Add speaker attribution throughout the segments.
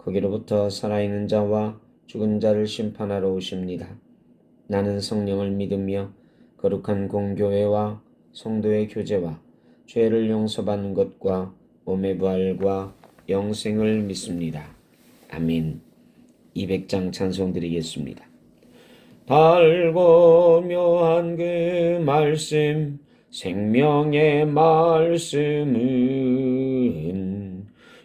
Speaker 1: 거기로부터 살아있는 자와 죽은 자를 심판하러 오십니다. 나는 성령을 믿으며 거룩한 공교회와 성도의 교제와 죄를 용서받는 것과 몸의 부활과 영생을 믿습니다. 아멘. 200장 찬송 드리겠습니다. 달고 묘한 그 말씀 생명의 말씀은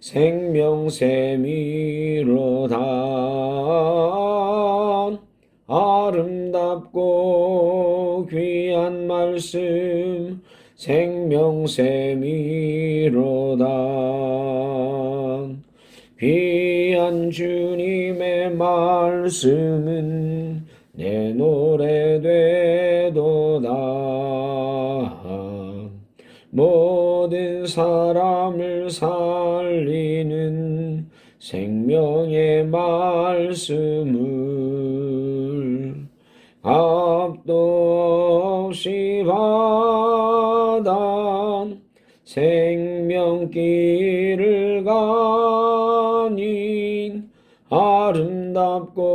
Speaker 1: 생명샘이로다. 아름답고 귀한 말씀 생명샘이로다. 귀한 주님의 말씀은 내 노래 되도다. 모든 사람을 살리는 생명의 말씀을 값도 없이 받아 생명길을 가니 아름답고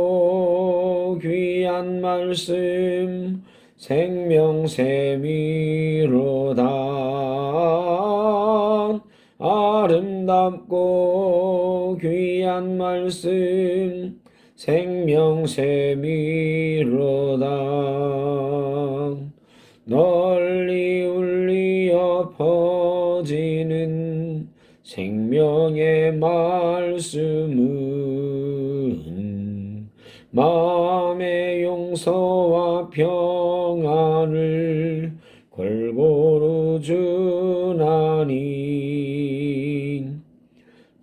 Speaker 1: 귀한 말씀 생명샘이로다 아름답고 귀한 말씀 생명샘이로다. 널리 울리어 퍼지는 생명의 말씀은 마음의 용서와 평안을 골고루 주 나니.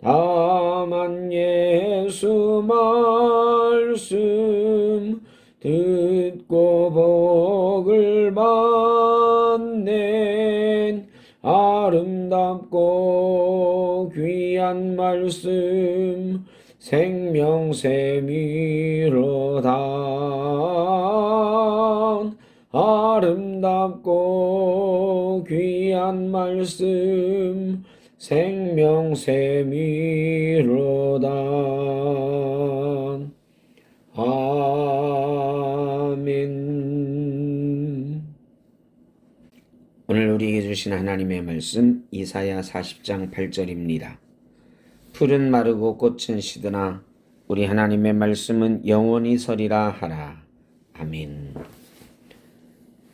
Speaker 1: 다만 예수 말씀 듣고 복을 받는 아름답고 귀한 말씀 생명샘이로다. 아름답고 귀한 말씀 생명샘이로다 아멘 오늘 우리에게 주신 하나님의 말씀 이사야 40장 8절입니다. 풀은 마르고 꽃은 시드나 우리 하나님의 말씀은 영원히 서리라 하라. 아멘.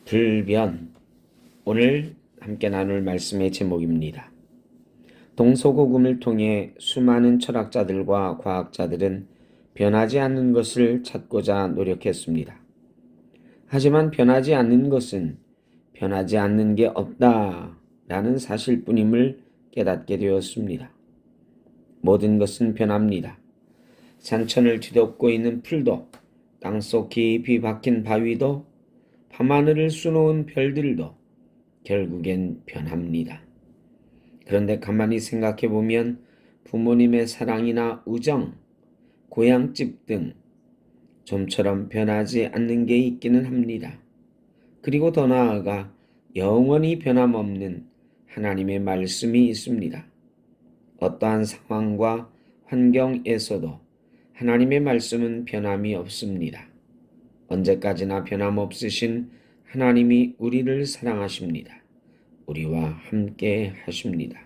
Speaker 1: 불변 오늘 함께 나눌 말씀의 제목입니다. 동서고금을 통해 수많은 철학자들과 과학자들은 변하지 않는 것을 찾고자 노력했습니다. 하지만 변하지 않는 것은 변하지 않는 게 없다 라는 사실뿐임을 깨닫게 되었습니다. 모든 것은 변합니다. 산천을 뒤덮고 있는 풀도, 땅속 깊이 박힌 바위도, 밤하늘을 수놓은 별들도 결국엔 변합니다. 그런데 가만히 생각해 보면 부모님의 사랑이나 우정, 고향집 등 좀처럼 변하지 않는 게 있기는 합니다. 그리고 더 나아가 영원히 변함없는 하나님의 말씀이 있습니다. 어떠한 상황과 환경에서도 하나님의 말씀은 변함이 없습니다. 언제까지나 변함없으신 하나님이 우리를 사랑하십니다. 우리와 함께 하십니다.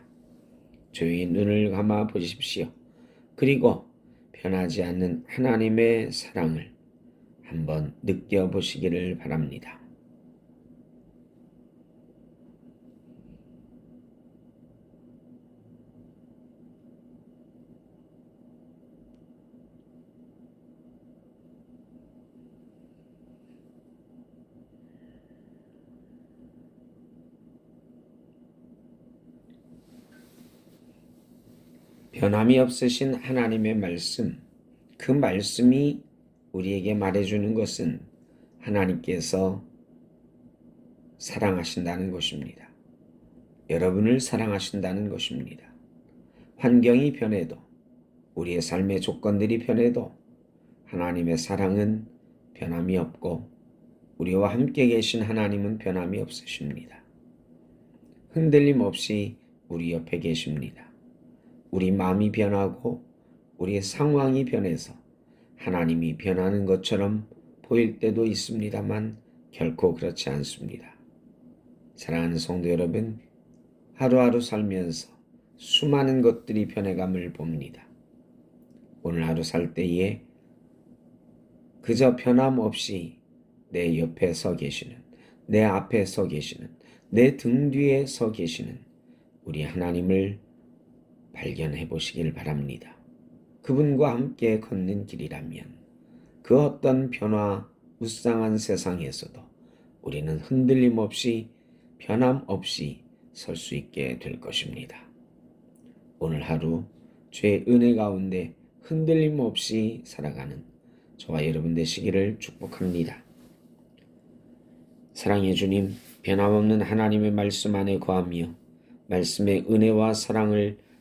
Speaker 1: 조용히 눈을 감아 보십시오. 그리고 변하지 않는 하나님의 사랑을 한번 느껴보시기를 바랍니다. 변함이 없으신 하나님의 말씀, 그 말씀이 우리에게 말해주는 것은 하나님께서 사랑하신다는 것입니다. 여러분을 사랑하신다는 것입니다. 환경이 변해도, 우리의 삶의 조건들이 변해도 하나님의 사랑은 변함이 없고 우리와 함께 계신 하나님은 변함이 없으십니다. 흔들림 없이 우리 옆에 계십니다. 우리 마음이 변하고 우리의 상황이 변해서 하나님이 변하는 것처럼 보일 때도 있습니다만 결코 그렇지 않습니다. 사랑하는 성도 여러분, 하루하루 살면서 수많은 것들이 변해감을 봅니다. 오늘 하루 살 때에 그저 변함없이 내 옆에 서 계시는, 내 앞에 서 계시는, 내 등 뒤에 서 계시는 우리 하나님을 발견해 보시길 바랍니다. 그분과 함께 걷는 길이라면 그 어떤 변화, 무쌍한 세상에서도 우리는 흔들림 없이 변함 없이 설 수 있게 될 것입니다. 오늘 하루 죄의 은혜 가운데 흔들림 없이 살아가는 저와 여러분 되시기를 축복합니다. 사랑의 주님, 변함없는 하나님의 말씀 안에 거하며 말씀의 은혜와 사랑을